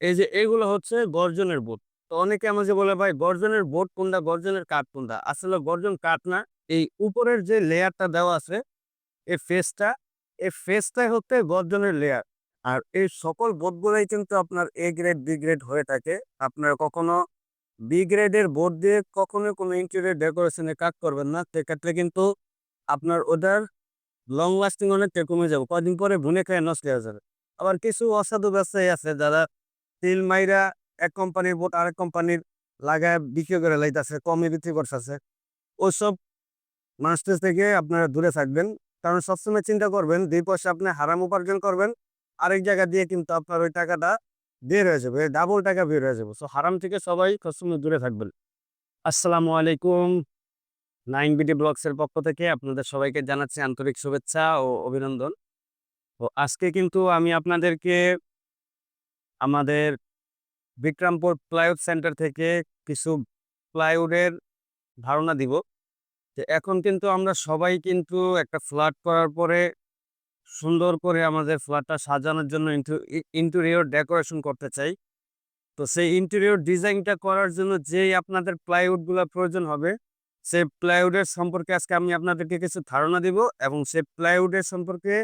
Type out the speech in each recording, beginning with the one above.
এই যে এগুলো হচ্ছে গর্জনের বোট। তো অনেকে আমাকে বলে, ভাই, গর্জনের বোট কোনটা? গর্জনের কাঠ কোনটা? আসলে গর্জন কাঠ না। এই উপরের যে লেয়ারটা দেওয়া আছে, এই ফেসটা, এই ফেসটাই হচ্ছে গর্জনের লেয়ার। আর এই সকল বোটগুলোই কিন্তু আপনার এ গ্রেড, বি গ্রেড হয়ে থাকে। আপনার কখনো বি গ্রেডের বোর্ড দিয়ে কখনো কোনো ইন্টেরিয়র ডেকোরেশনে কাজ করবেন না। সেক্ষেত্রে কিন্তু আপনার ওটার লং লাস্টিং অনেকটা কমে যাবে। কদিন পরে ভুনে খেয়ে নষ্ট হয়ে যাবে। আবার কিছু অসাধু ব্যবসায়ী আছে যারা তিল মাইরা এক কোম্পানির বোট আরেক কোম্পানির লাগায় বিক্রি করে লাইতেছে কমে বিক্রি করতেছে। ওইসব মানুষদের থেকে আপনারা দূরে থাকবেন, কারণ সবসময় চিন্তা করবেন, দুই পয়সা আপনি হারাম উপার্জন করবেন, আরেক জায়গা দিয়ে কিন্তু আপনার ওই টাকাটা বের হয়ে যাবে ডাবল টাকা বের হয়ে যাবে। সো হারাম থেকে সবাই সবসময় দূরে থাকবেন। আসসালামু আলাইকুম। নাইন বিডি ব্লগসের পক্ষ থেকে আপনাদের সবাইকে জানাচ্ছি আন্তরিক শুভেচ্ছা ও অভিনন্দন। তো আজকে কিন্তু আমি আপনাদেরকে আমাদের বিক্রমপুর প্লাইউড সেন্টার থেকে কিছু প্লাইউডের ধারণা দিব। যে এখন কিন্তু আমরা সবাই কিন্তু একটা ফ্ল্যাট করার পরে সুন্দর করে আমাদের ফ্ল্যাটটা সাজানোর জন্য ইন্টেরিয়র ডেকোরেশন করতে চাই। তো সেই ইন্টেরিয়র ডিজাইনটা করার জন্য যেই আপনাদের প্লাইউডগুলো প্রয়োজন হবে, সেই প্লাইউডের সম্পর্কে আজকে আমি আপনাদেরকে কিছু ধারণা দিব এবং সেই প্লাইউডের সম্পর্কে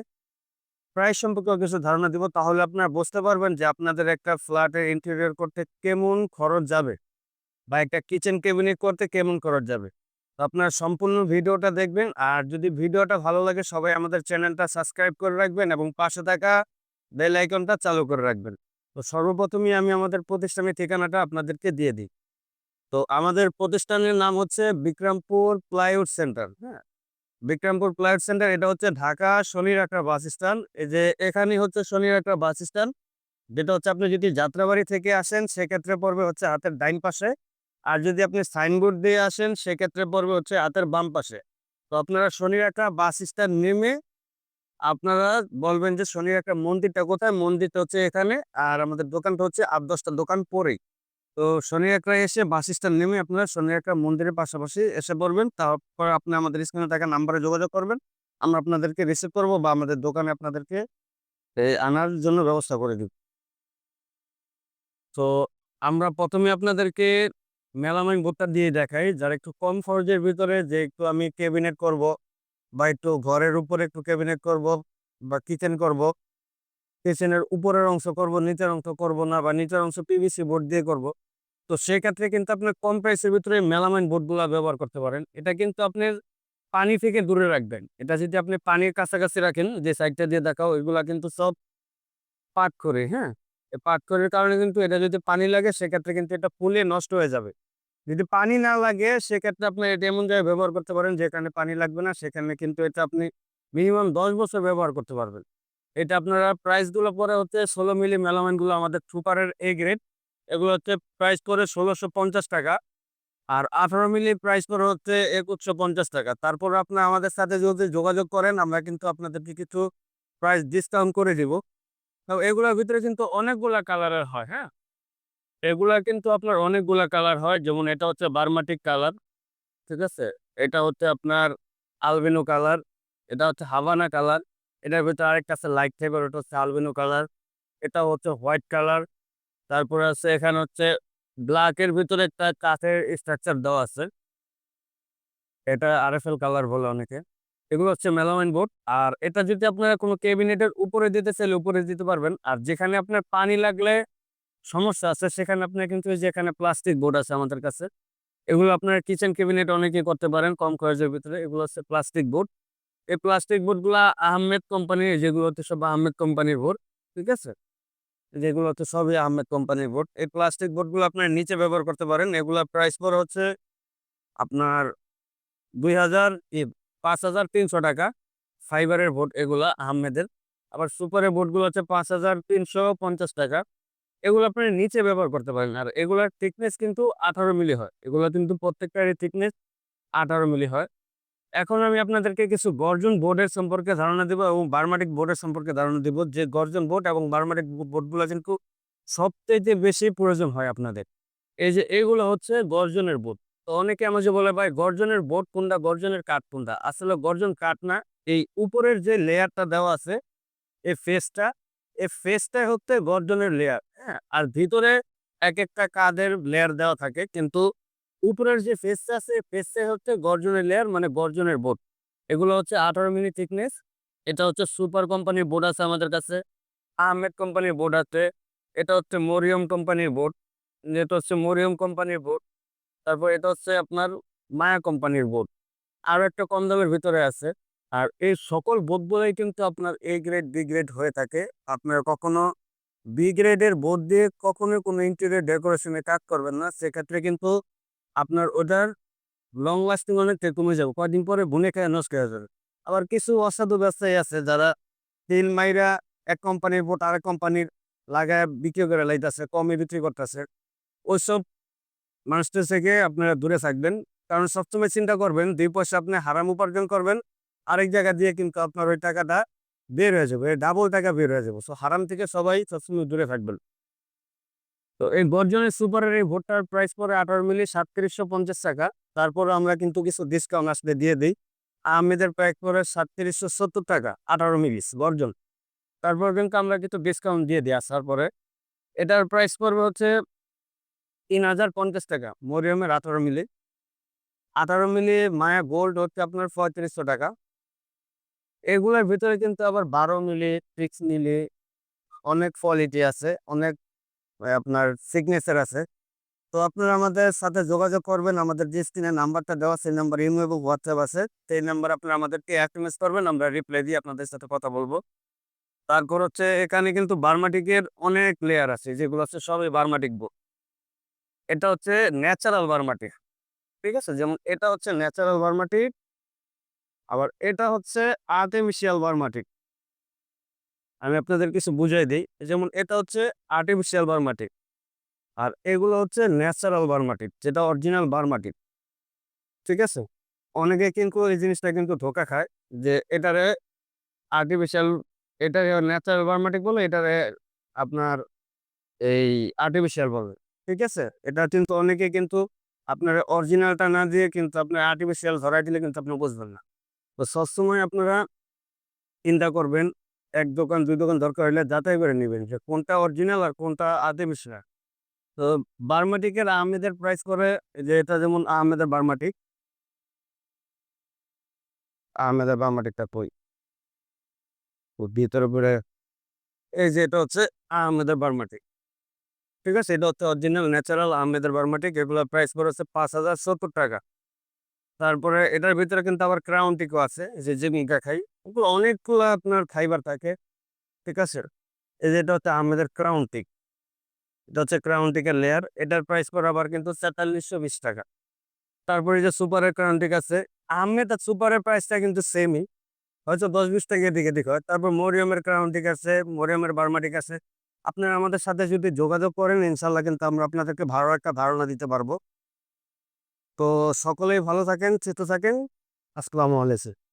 প্রাইস সম্পর্কেও কিছু ধারণা দিব, তাহলে আপনারা বুঝতে পারবেন যে আপনাদের একটা ফ্ল্যাটের ইন্টেরিয়র করতে কেমন খরচ যাবে বা একটা কিচেন কেবিনেট করতে কেমন খরচ যাবে। তো আপনারা সম্পূর্ণ ভিডিওটা দেখবেন, আর যদি ভিডিওটা ভালো লাগে সবাই আমাদের চ্যানেলটা সাবস্ক্রাইব করে রাখবেন এবং পাশে থাকা বেল আইকনটা চালু করে রাখবেন। তো সর্বপ্রথমই আমি আমাদের প্রতিষ্ঠানের ঠিকানাটা আপনাদেরকে দিয়ে দিই। তো আমাদের প্রতিষ্ঠানের নাম হচ্ছে বিক্রমপুর প্লাইউড সেন্টার হ্যাঁ? বিক্রমপুর প্লাইউড সেন্টার, এটা হচ্ছে ঢাকা শনির একটা বাস স্ট্যান্ড। এই যে এখানেই হচ্ছে শনির একটা বাস স্ট্যান্ড। যেটা হচ্ছে আপনি যদি যাত্রাবাড়ি থেকে আসেন, সেক্ষেত্রে পড়বে হচ্ছে হাতের ডাইন পাশে। আর যদি আপনি সাইনবোর্ড দিয়ে আসেন, সেক্ষেত্রে পড়বে হচ্ছে হাতের বাম পাশে। তো আপনারা শনির একটা বাস স্ট্যান্ড নেমে আপনারা বলবেন যে, শনির একটা মন্দিরটা কোথায়? মন্দিরটা হচ্ছে এখানে। আর আমাদের দোকানটা হচ্ছে আট দশটা দোকান পরেই। তো শনি একটা এসে বাস স্ট্যান্ড নেমে আপনারা শনি একটা মন্দিরের পাশাপাশি এসে পড়বেন। তারপর আপনি আমাদের স্ক্রিনে থাকা নাম্বারে যোগাযোগ করবেন। আমরা আপনাদেরকে রিসিভ করব বা আমাদের দোকানে আপনাদেরকে আনার জন্য ব্যবস্থা করে দিব। তো আমরা প্রথমে আপনাদেরকে মেলামাইন বোর্ডটা দিয়ে দেখাই। যারা একটু কম খরচের ভিতরে যে একটু আমি ক্যাবিনেট করব বা একটু ঘরের উপরে একটু ক্যাবিনেট করব বা কিচেন করব কিচেনের উপরের অংশ করব, নিচের অংশ করব না বা নিচের অংশ পিভিসি বোর্ড দিয়ে করব। তো সেক্ষেত্রে কিন্তু আপনি কম প্রাইসের ভিতরে মেলামাইন বোর্ডগুলো ব্যবহার করতে পারেন। এটা কিন্তু আপনি পানি থেকে দূরে রাখবেন। এটা যদি আপনি পানির কাছাকাছি রাখেন, যে সাইডটা দিয়ে দেখাও, এগুলা কিন্তু সব পাট করে হ্যাঁ? এই পাট করের কারণে কিন্তু এটা যদি পানি লাগে, সেক্ষেত্রে কিন্তু এটা ফুলে নষ্ট হয়ে যাবে। যদি পানি না লাগে, সেক্ষেত্রে আপনি এটা এমন জায়গায় ব্যবহার করতে পারেন, যেখানে পানি লাগবে না, সেখানে কিন্তু এটা আপনি মিনিমাম দশ বছর ব্যবহার করতে পারবেন। এটা আপনারা প্রাইসগুলো পরে হচ্ছে ষোলো মিলি মেলামাইনগুলো আমাদের সুপারের এ গ্রেড এগুলো হচ্ছে প্রাইস পরে ষোলোশো পঞ্চাশ টাকা আর আঠারো মিলি প্রাইস পরে হচ্ছে একুশশো পঞ্চাশ টাকা। তারপর আপনি আমাদের সাথে যদি যোগাযোগ করেন, আমরা কিন্তু আপনাদেরকে কিছু প্রাইস ডিসকাউন্ট করে দিব। এগুলোর ভিতরে কিন্তু অনেকগুলা কালারের হয় হ্যাঁ? এগুলা কিন্তু আপনার অনেকগুলা কালার হয়, যেমন এটা হচ্ছে বার্মাটিক কালার ঠিক আছে? এটা হচ্ছে আপনার আলবিনো কালার এটা হচ্ছে হাভানা কালার এটার ভিতরে আরেকটা আছে লাইট টাইপের ওটা হচ্ছে আলবিনো কালার এটা হচ্ছে হোয়াইট কালার তারপরে আছে এখানে হচ্ছে ব্ল্যাকের ভিতরে একটা কাঠের স্ট্রাকচার দেওয়া আছে। এটা আরএফএল কালার বলে অনেকে। এগুলো হচ্ছে মেলামাইন বোর্ড আর এটা যদি আপনারা কোনো ক্যাবিনেটের উপরে দিতে চাইলে উপরে দিতে পারবেন, আর যেখানে আপনার পানি লাগলে সমস্যা আছে, সেখানে আপনার কিন্তু যে এখানে প্লাস্টিক বোর্ড আছে আমাদের কাছে, এগুলো আপনার কিচেন ক্যাবিনেট অনেকেই করতে পারেন কম খরচের ভিতরে, এগুলো হচ্ছে প্লাস্টিক বোর্ড এই প্লাস্টিক বোর্ডগুলা আহমেদ কোম্পানির যেগুলো হচ্ছে সব আহমেদ কোম্পানির বোর্ড ঠিক আছে? যেগুলো হচ্ছে সবই আহমেদ কোম্পানির বোর্ড এই প্লাস্টিক বোর্ডগুলো আপনার নিচে ব্যবহার করতে পারেন। এগুলা প্রাইস পড়ে হচ্ছে আপনার দুই হাজার পাঁচ হাজার তিনশো টাকা। ফাইবারের বোর্ড এগুলা আহমেদের। আবার সুপারের বোর্ডগুলো হচ্ছে পাঁচ হাজার তিনশো পঞ্চাশ টাকা। এগুলো আপনি নিচে ব্যবহার করতে পারেন। আর এগুলার থিকনেস কিন্তু আঠারো মিলি হয়। এগুলো কিন্তু প্রত্যেকটারই থিকনেস আঠারো মিলি হয়। এখন আমি আপনাদেরকে কিছু গর্জন বোর্ডের সম্পর্কে ধারণা দেবো এবং বার্মাটিক বোর্ডের সম্পর্কে ধারণা দেবো। যে গর্জন বোর্ড এবং বার্মাটিক বোর্ডগুলো কিন্তু সবচেয়ে বেশি প্রয়োজন হয় আপনাদের। এই যে এগুলো হচ্ছে গর্জনের বোর্ড। তো অনেকে আমাকে বলে, ভাই, গর্জনের বোর্ড কোনটা? গর্জনের কাঠ কোনটা? আসলে গর্জন কাঠ না। এই উপরের যে লেয়ারটা দেওয়া আছে এই ফেসটা এই ফেসটাই হচ্ছে গর্জনের লেয়ার হ্যাঁ? আর ভিতরে এক একটা কাদের লেয়ার দেওয়া থাকে। কিন্তু উপরের যে ফেসটা আছে ফেসটা হচ্ছে গর্জনের লেয়ার মানে গর্জনের বোর্ড এগুলো হচ্ছে আঠারো মিলি থিকনেস এটা হচ্ছে সুপার কোম্পানির বোর্ড আছে আমাদের কাছে। আহমেদ কোম্পানির বোর্ড আছে। এটা হচ্ছে মরিয়ম কোম্পানির বোর্ড যেটা হচ্ছে মরিয়ম কোম্পানির বোর্ড তারপর এটা হচ্ছে আপনার মায়া কোম্পানির বোর্ড আরও একটা কম দামের ভিতরে আছে। আর এই সকল বোর্ডগুলোই কিন্তু আপনার এ গ্রেড বি গ্রেড হয়ে থাকে। আপনার কখনো বি গ্রেডের বোর্ড দিয়ে কখনো কোনো ইন্টেরিয়র ডেকোরেশনে কাজ করবেন না। সেক্ষেত্রে কিন্তু আপনার ওটার লং লাস্টিং অনেকটা কমে যাবে। কয়দিন পরে বুনে খেয়ে নষ্ট হয়ে যাবে। আবার কিছু অসাধু ব্যবসায়ী আছে যারা তিল মাইরা এক কোম্পানির বোর্ড আরেক কোম্পানির লাগায় বিক্রি করে লাইতেছে, কমে বিক্রি করতেছে। ওইসব মানুষদের থেকে আপনারা দূরে থাকবেন। কারণ সবসময় চিন্তা করবেন, দুই পয়সা আপনি হারাম উপার্জন করবেন, আরেক জায়গা দিয়ে কিন্তু আপনার ওই টাকাটা বের হয়ে যাবে ডাবল টাকা বের হয়ে যাবে। সো হারাম থেকে সবাই সবসময় দূরে থাকবেন। তো এই গর্জনের সুপারের এই ভোটটার প্রাইস পরে আঠারো মিলি সাতত্রিশশো পঞ্চাশ টাকা। তারপরে আমরা কিন্তু কিছু ডিসকাউন্ট আসলে দিয়ে দিই। আহমেদের প্রাইস পরে সাতত্রিশশো সত্তর টাকা, আঠারো মিলিস গর্জন। তারপর কিন্তু আমরা কিছু ডিসকাউন্ট দিয়ে দিই আসার পরে। এটার প্রাইস পড়বে হচ্ছে তিন হাজার পঞ্চাশ টাকা, মরিয়মের আঠারো মিলি। আঠারো মিলি মায়া গোল্ড হচ্ছে আপনার পঁয়ত্রিশশো টাকা। এগুলোর ভিতরে কিন্তু আবার বারো মিলি সিক্স মিলি, অনেক কোয়ালিটি আছে, অনেক আপনার সিগনেচার আছে। তো আপনারা আমাদের সাথে যোগাযোগ করবেন, আমাদের যে স্ক্রিনে নাম্বারটা দেওয়া সেই নাম্বার ইমো এবং হোয়াটসঅ্যাপ আছে। সেই নাম্বার আপনারা আমাদেরকে এস করবেন, আমরা রিপ্লাই দিয়ে আপনাদের সাথে কথা বলব। তারপর হচ্ছে এখানে কিন্তু বার্মাটিকের অনেক লেয়ার আছে, যেগুলো হচ্ছে সবই বার্মাটিক বোর্ড এটা হচ্ছে ন্যাচারাল বার্মাটিক ঠিক আছে? যেমন এটা হচ্ছে ন্যাচারাল বার্মাটিক আবার এটা হচ্ছে আর্টিফিশিয়াল বার্মাটিক আমি আপনাদের কিছু বুঝাই দিই। যেমন এটা হচ্ছে আর্টিফিশিয়াল বার্মাটিক আর এগুলো হচ্ছে ন্যাচারাল বার্মাটিক যেটা অরিজিনাল বার্মাটিক ঠিক আছে? অনেকে কিন্তু এই জিনিসটা কিন্তু ধোকা খায় যে এটারে আর্টিফিশিয়াল এটা ন্যাচারাল বার্মাটিক বলে, এটারে আপনার এই আর্টিফিশিয়াল বলে, ঠিক আছে? এটা কিন্তু অনেকে কিন্তু আপনার অরিজিনালটা না দিয়ে কিন্তু আপনার আর্টিফিশিয়াল ধরাই দিলে কিন্তু আপনি বুঝবেন না। তো সবসময় আপনারা চিন্তা করবেন এক দোকান, দুই দোকান দরকার হলে যাচাই করে নেবেন যে কোনটা অরিজিনাল আর কোনটা আদি আর্টিফিশিয়াল তো বার্মাটিকের আহমেদের প্রাইস করে যে এটা যেমন আহমেদের বার্মাটিক। আহমেদের বার্মাটিকটা কই? ভিতরে পরে এই যে এটা হচ্ছে আহমেদের বার্মাটিক। ঠিক আছে? এটা হচ্ছে অরিজিনাল ন্যাচারাল আহমেদের বার্মাটিক। এগুলোর প্রাইস করে হচ্ছে পাঁচ হাজার সত্তর টাকা। তারপরে এটার ভিতরে কিন্তু আবার ক্রাউন টিকও আছে যে জিমিকা খাই ওগুলো অনেকগুলো আপনার ফাইবার থাকে, ঠিক আছে? এই যে এটা হচ্ছে আহমেদের ক্রাউন টিক। এটা হচ্ছে ক্রাউন টিকের লেয়ার এটার প্রাইস করে আবার কিন্তু তেতাল্লিশশো বিশ টাকা। তারপরে যে সুপারের ক্রাউন টিক আছে আহমেদ আর সুপারের প্রাইসটা কিন্তু সেমই হয়তো দশ বিশ টাকা এদিকে এদিক হয়। তারপর মরিয়মের ক্রাউন টিক আছে, মরিয়মের বার্মাটিক আছে। আপনারা আমাদের সাথে যদি যোগাযোগ করেন ইনশাল্লাহ কিন্তু আমরা আপনাদেরকে ভালো একটা ধারণা দিতে পারব। তো সকলেই ভালো থাকেন সুস্থ থাকেন। আসসালামু আলাইকুম।